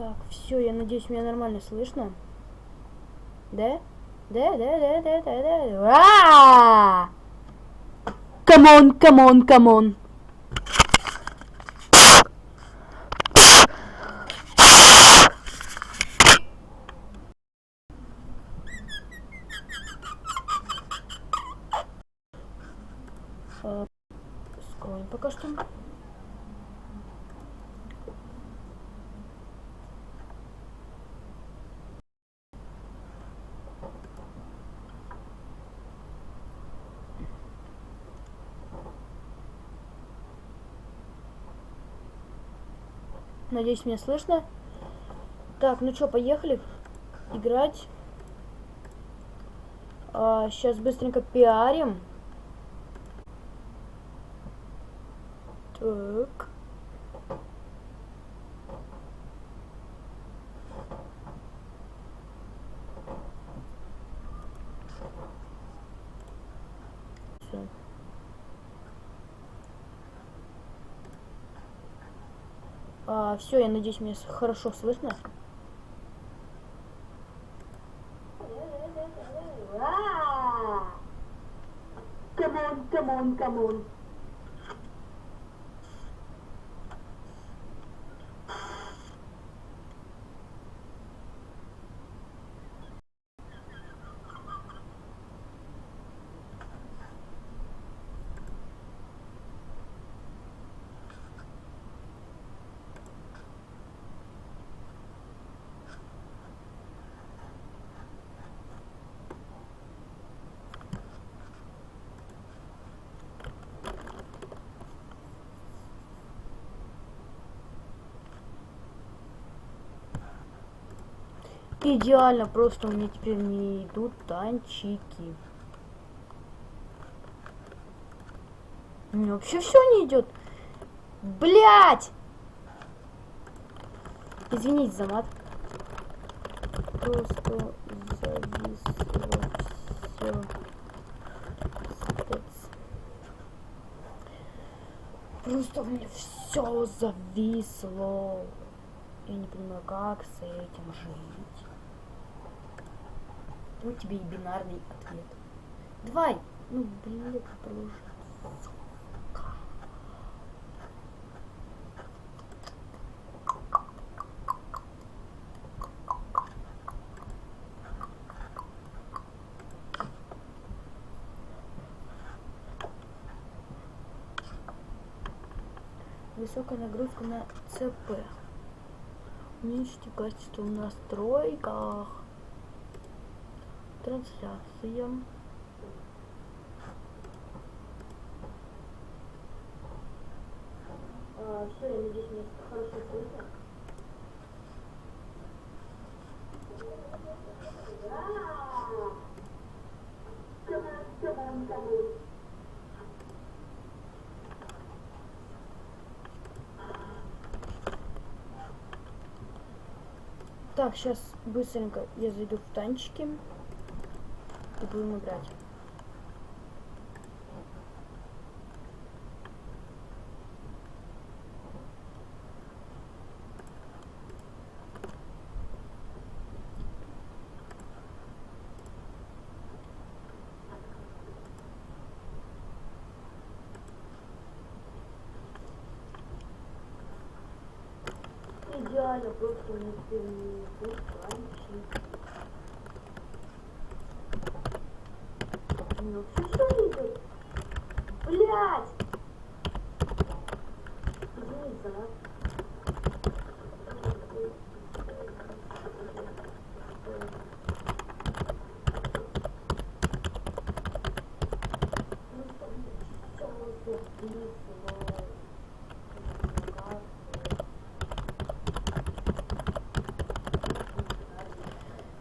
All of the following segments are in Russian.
Так, все, я надеюсь, меня нормально слышно. Да? Да, да, да, да, да, да. Камон, камон, камон. Э, Скроем пока что. Надеюсь, меня слышно. Так, ну что, поехали играть. сейчас быстренько пиарим. Так. Всё. А, все, я надеюсь, меня хорошо слышно. Come on, come on, come on. Идеально, просто меня теперь не идут танчики. Меня вообще все не идет. Блять! Извините за мат. Просто зависло все. Просто у все зависло. Я не понимаю, как с этим жить. Вот тебе и бинарный ответ. Давай! Ну, блин, это тоже. Высокая нагрузка на ЦП. Уменьшите качество в настройках. Трансляция. все, я надеюсь, меня хорошо слышно. Так, сейчас быстренько я зайду в танчики и будем играть. Идеально, просто не идут танчики. У меня вообще все не идет. Блять! Извините за нас.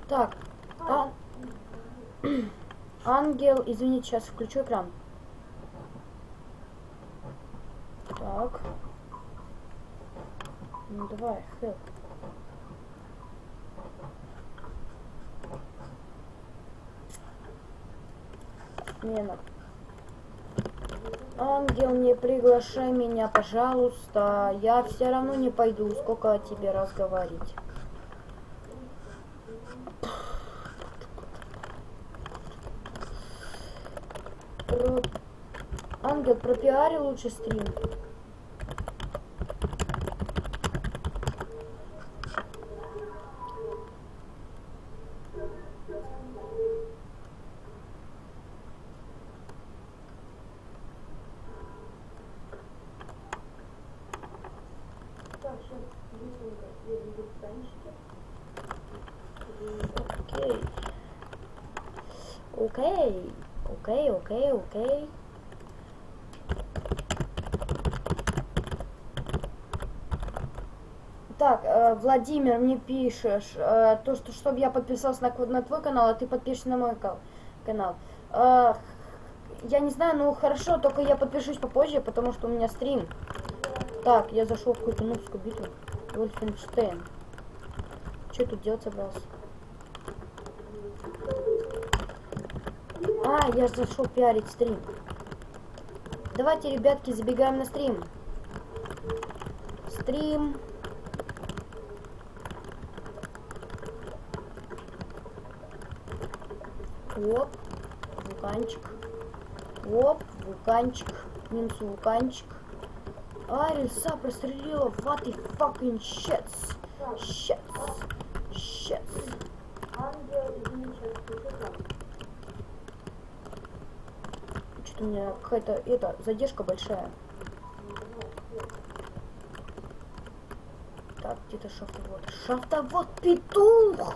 Так, а- Ангел, извините, сейчас включу экран. Так. Ну давай, help. Смена. Ангел, не приглашай меня, пожалуйста. Я все равно не пойду. Сколько тебе раз говорить? Ангел, пропиари лучше стрим. Так, сейчас быстренько я веду танчики. Окей. Окей. Окей, окей, окей. Так, э, Владимир, мне пишешь, э, то, что чтобы я подписался на, на твой канал, а ты подпишешься на мой канал. Э, я не знаю, ну хорошо, только я подпишусь попозже, потому что у меня стрим. Так, я зашел в какую-то нубскую битву. Вольфенштейн. Что тут делать собрался? А, я зашел пиарить стрим. Давайте, ребятки, забегаем на стрим. Стрим. Оп, вулканчик. Оп, вулканчик. Минус вулканчик. А, рельса прострелила. What the fucking сейчас пишу там. Что-то у меня какая-то, это, задержка большая. Так, где-то шафтовод. Шафтовод, петух!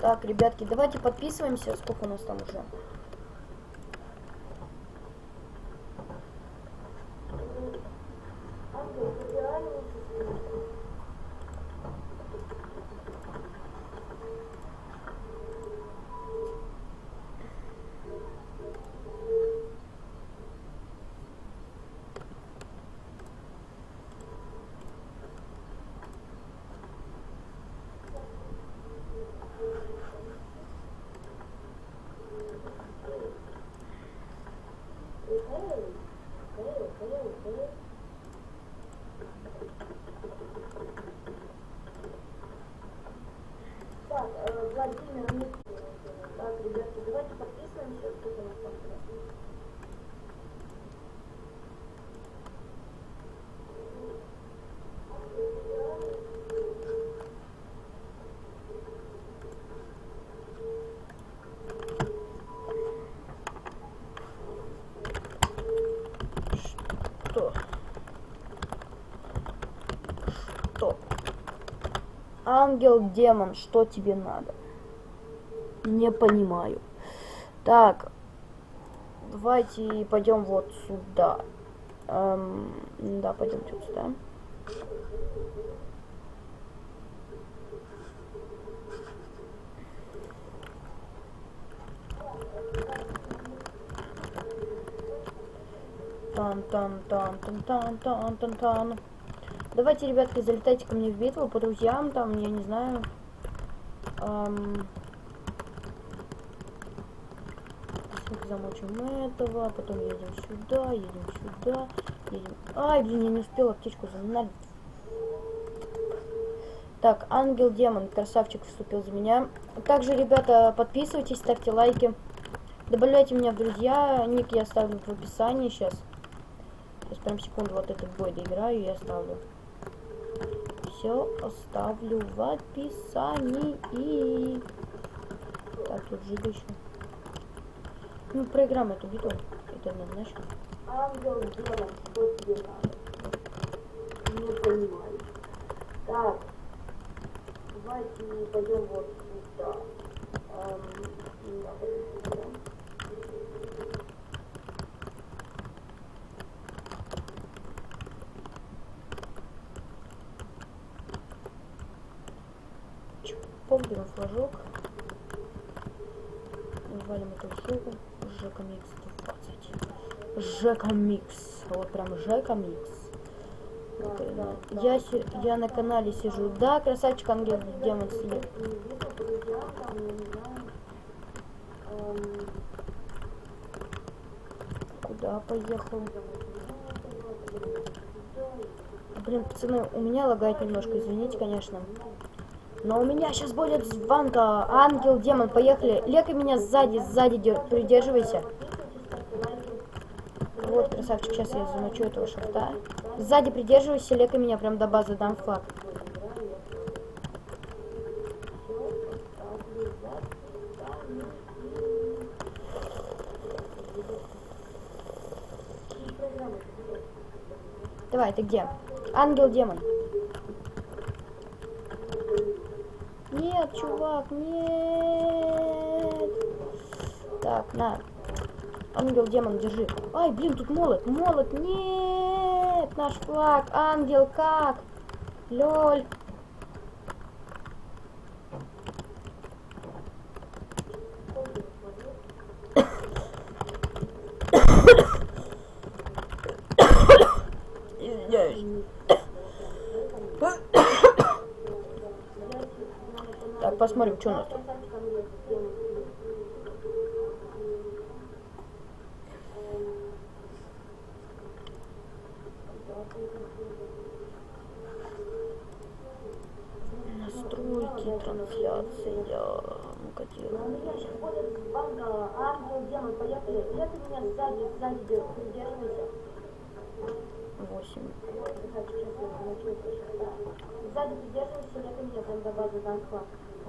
Так, ребятки, давайте подписываемся. Сколько у нас там уже? Ангел, демон, что тебе надо? Не понимаю. Так, давайте пойдем вот сюда. Эм, да, пойдемте вот сюда. тан Давайте, ребятки, залетайте ко мне в битву по друзьям, там, я не знаю. Эм, замочим этого, потом едем сюда, едем сюда, едем... Ай, блин, я не успела аптечку загнать. Так, ангел-демон, красавчик вступил за меня. Также, ребята, подписывайтесь, ставьте лайки. Добавляйте меня в друзья, ник я оставлю в описании сейчас. Сейчас прям секунду вот этот бой доиграю и оставлю. Все оставлю в описании. Так, тут жига еще. Ну, проиграем эту битву. Это однозначно. Ангел, демон, что тебе надо? Не понимаю. Так, давайте пойдем вот сюда. Эм, Помпим флажок. Валим эту штуку. Жека Микс 20. Жека Микс. Вот прям Жека Микс. Да, да, я, да, я на канале сижу. Да, красавчик Ангел Демон съел. Куда поехал? Блин, пацаны, у меня лагает немножко, извините, конечно. Но у меня сейчас будет звонка. Ангел, демон, поехали. Лекай меня сзади, сзади дер- придерживайся. Вот, красавчик, сейчас я замочу этого шарта. Сзади придерживайся, лекай меня прям до базы, дам флаг. Давай, ты где? Ангел, Нет, чувак, нет. Так, на. Ангел, демон, держи. Ай, блин, тут молот, молот, нет. Наш флаг, ангел, как? Лёль. Посмотрим, что у нас тут. Настройки, сзади, сзади придерживайся. Восемь. Сзади придерживайся, лето меня там до базы дам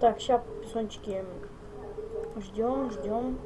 Так, сейчас, писончики, ждем, ждем.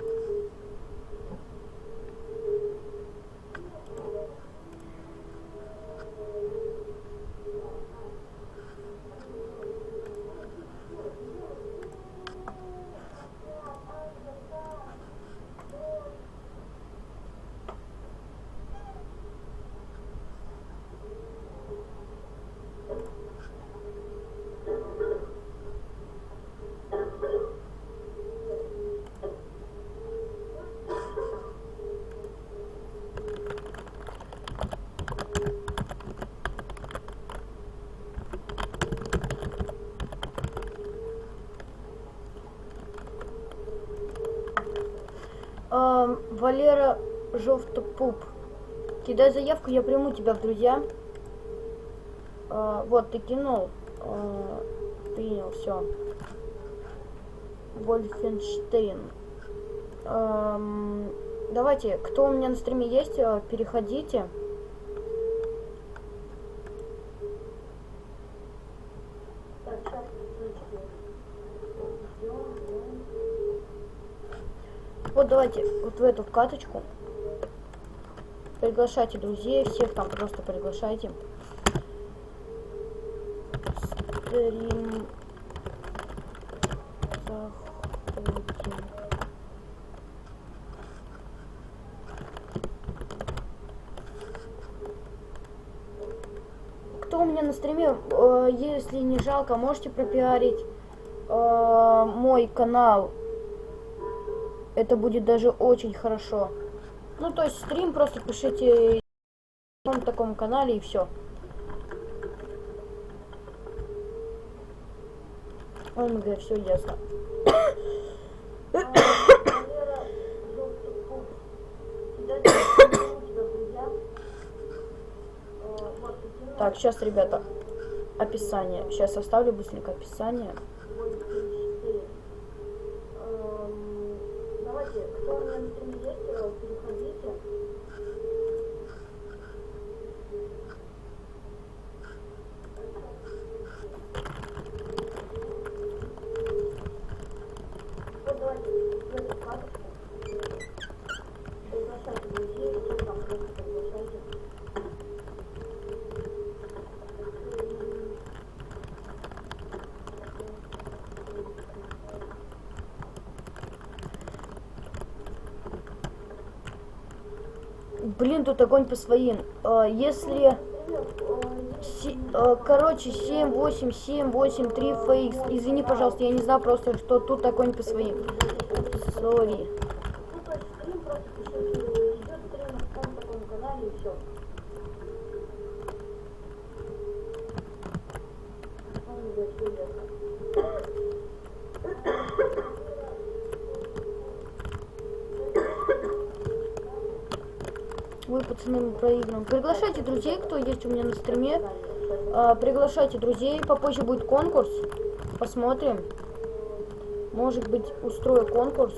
Эм, Валера Жовтопуп. Кидай заявку, я приму тебя в друзья. Э, вот, ты кинул. Э, принял, все. Вольфенштейн. Эм, давайте, кто у меня на стриме есть, э, переходите. Так, сейчас, девочки. Ждем, ждем. Вот давайте вот в эту каточку. Приглашайте друзей, всех там просто приглашайте. Стрим. Кто у меня на стриме, э, если не жалко, можете пропиарить э, мой канал это будет даже очень хорошо. Ну, то есть стрим просто пишите на таком канале и все. ОМГ, все ясно. Так, сейчас, ребята, описание. Сейчас оставлю быстренько описание. Тут огонь по своим. Э, Если... Э, Короче, 7, 8, 7, 8, 3 фейкс. Извини, пожалуйста, я не знал просто, что тут огонь по своим. Сори. Проигрываем. Приглашайте друзей, кто есть у меня на стриме. А, приглашайте друзей. Попозже будет конкурс. Посмотрим. Может быть, устрою конкурс.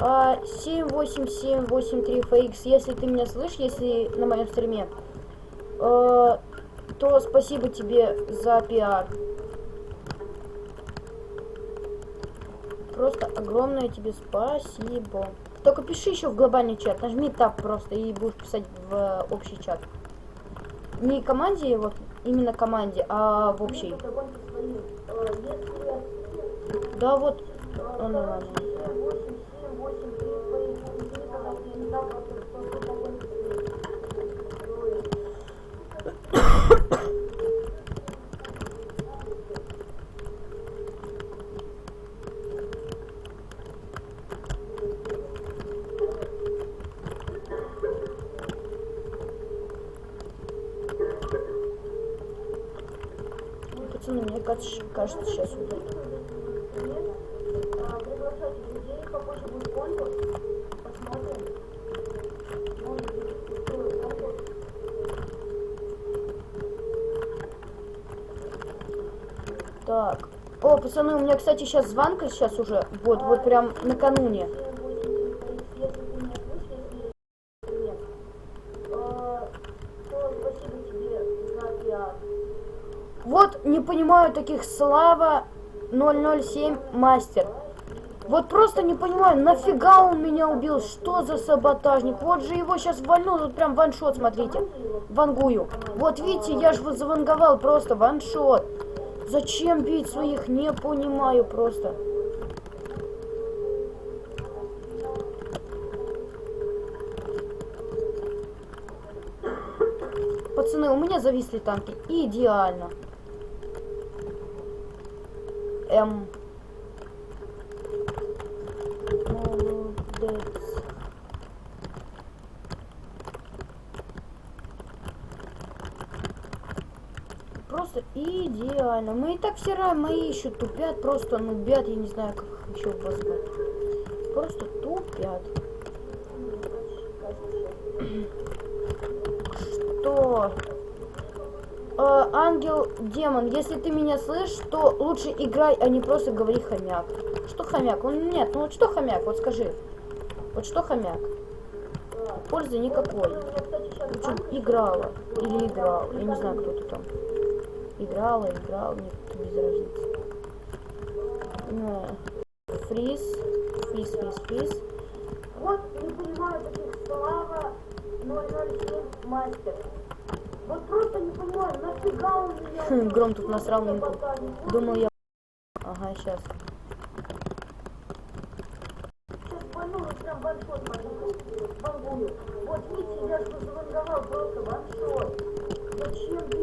А, 78783 FX, если ты меня слышишь, если на моем стриме, э, то спасибо тебе за пиар. Просто огромное тебе спасибо. Только пиши еще в глобальный чат. Нажми так просто и будешь писать в общий чат. Не команде, вот именно команде, а в своим. Э, Да, вот. ну, ладно. Быть, устрою конкурс. Так. О, пацаны, у меня, кстати, сейчас звонка сейчас уже. Вот, вот прям накануне. Таких Слава 007 мастер. Вот просто не понимаю, нафига он меня убил? Что за саботажник? Вот же его сейчас вальнул, вот прям ваншот, смотрите. Вангую. Вот видите, я же вот заванговал просто ваншот. Зачем бить своих? Не понимаю просто. Пацаны, у меня зависли танки. Идеально. М. Молодец. Просто идеально. Мы и так все равно мои еще тупят, просто нубят, я не знаю, как их еще назвать. Просто тупят. Э, ангел, демон, если ты меня слышишь, то лучше играй, а не просто говори хомяк. Что хомяк? Он нет, ну вот что хомяк, вот скажи. Вот что хомяк? Пользы никакой. Б играла. Или играл. Я не знаю, кто ты там. Играла, играл, мне тут без разницы. На. Фриз. Фриз, фриз, фриз. Вот не понимаю таких Слава 007 мастер. Вот просто не понимаю, нафига он меня Хм, убил? Гром тут насрал мне. Думал я... Ага, сейчас. Вот видите, я что заванговал просто ваншот. Зачем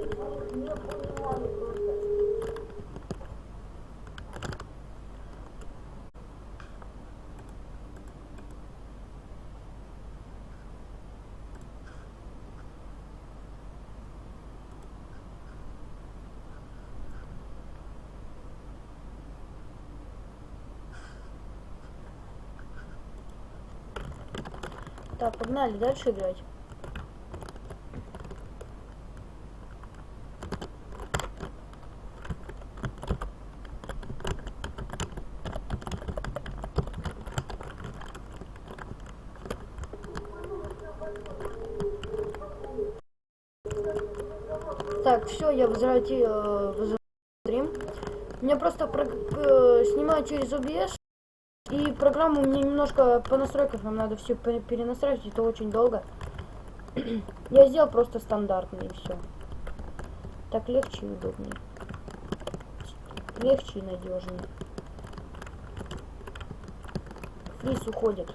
погнали дальше играть. Так, все, я возвратил э, возврат- стрим. Меня просто про- э, снимаю через OBS. И программу мне немножко по настройкам нам надо все перенастраивать, это очень долго. Я сделал просто стандартный и все. Так легче и удобнее. Легче и надежнее. Фриз уходит.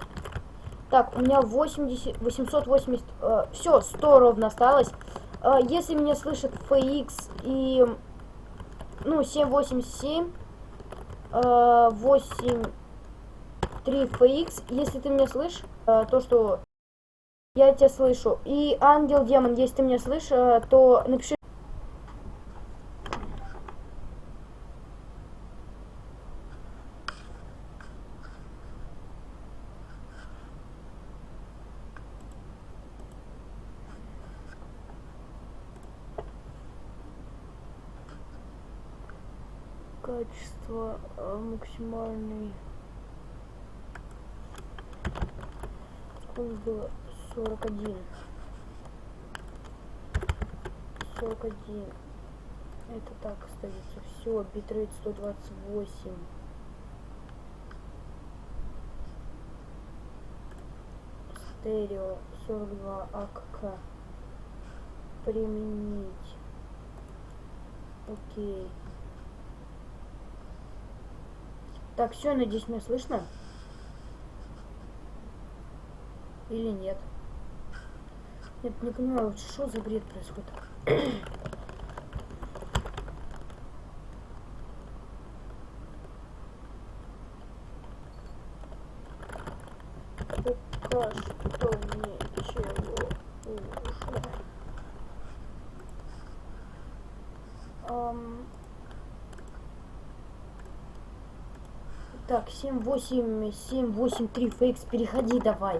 Так, у меня 80, 880, все, 100 ровно осталось. Э, если меня слышит FX и, ну, 787, э, 8, 3 FX, если ты меня слышишь, э, то, что я тебя слышу. И Ангел Демон, если ты меня слышишь, э, то напиши. Качество э, максимальный. Сколько было? 41. 41. Это так остается. Все, битрейт 128. Стерео 42 АКК. Применить. Окей. Так, все, надеюсь, меня слышно? Или нет? Нет, не понимаю, что за бред происходит. Пока что ничего уже. Ам. Так, 7, 8, 7, 8, 3, фейкс, переходи давай.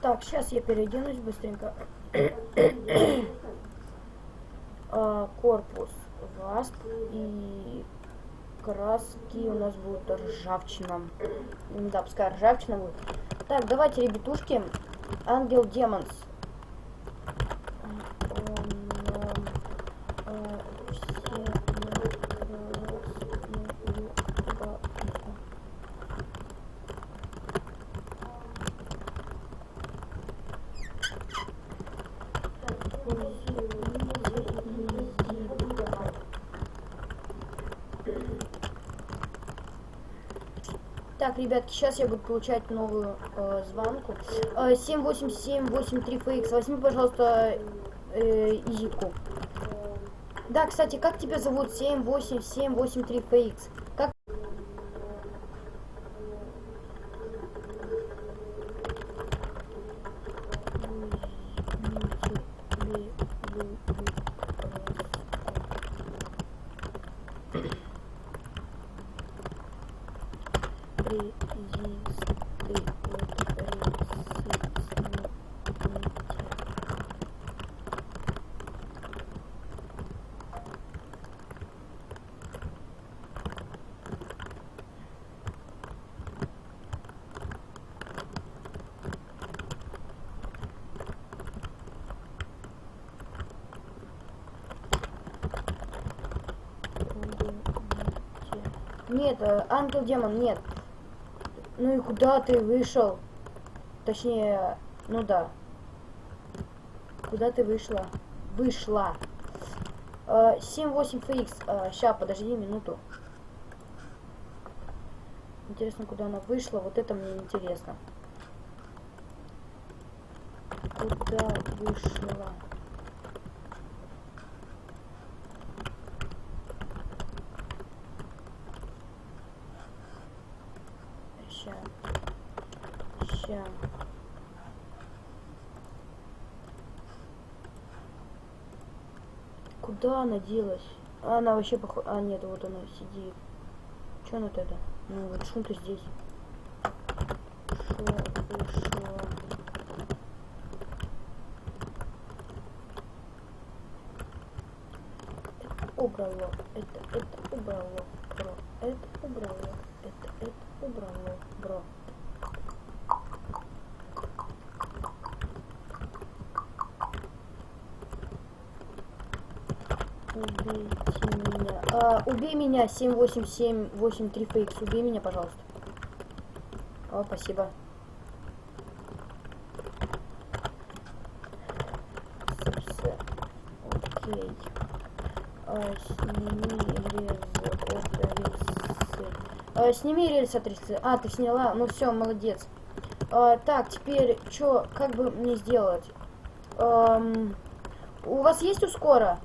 Так, сейчас я переоденусь быстренько. А, корпус васп и краски у нас будут ржавчина. Да, пускай ржавчина будет. Так, давайте, ребятушки. Ангел Демонс. Ребятки, сейчас я буду получать новую э, звонку. Э, 78783FX, возьми, пожалуйста, э, изитку. Да, кстати, как тебя зовут? 78783FX. Нет, э, ангел демон, нет. Ну и куда ты вышел? Точнее, ну да. Куда ты вышла? Вышла. 7-8 FX. Сейчас, подожди минуту. Интересно, куда она вышла. Вот это мне интересно. Куда вышла? Ща. Ща. Куда она делась? А, Она вообще похожа... А, нет, вот она сидит. Че она тогда? Ну, вот шум-то здесь. Шо вышла? Это убрало. Это, это убрало, бро. Это убрало. Это, это убрало, бро. Убейте меня. А, убей меня, 78783 фейкс. Убей меня, пожалуйста. О, спасибо. Окей. А, сними А, сними рельсы от рельсы. А, ты сняла? Ну все, молодец. А, так, теперь, что, как бы мне сделать? Ам, у вас есть ускора?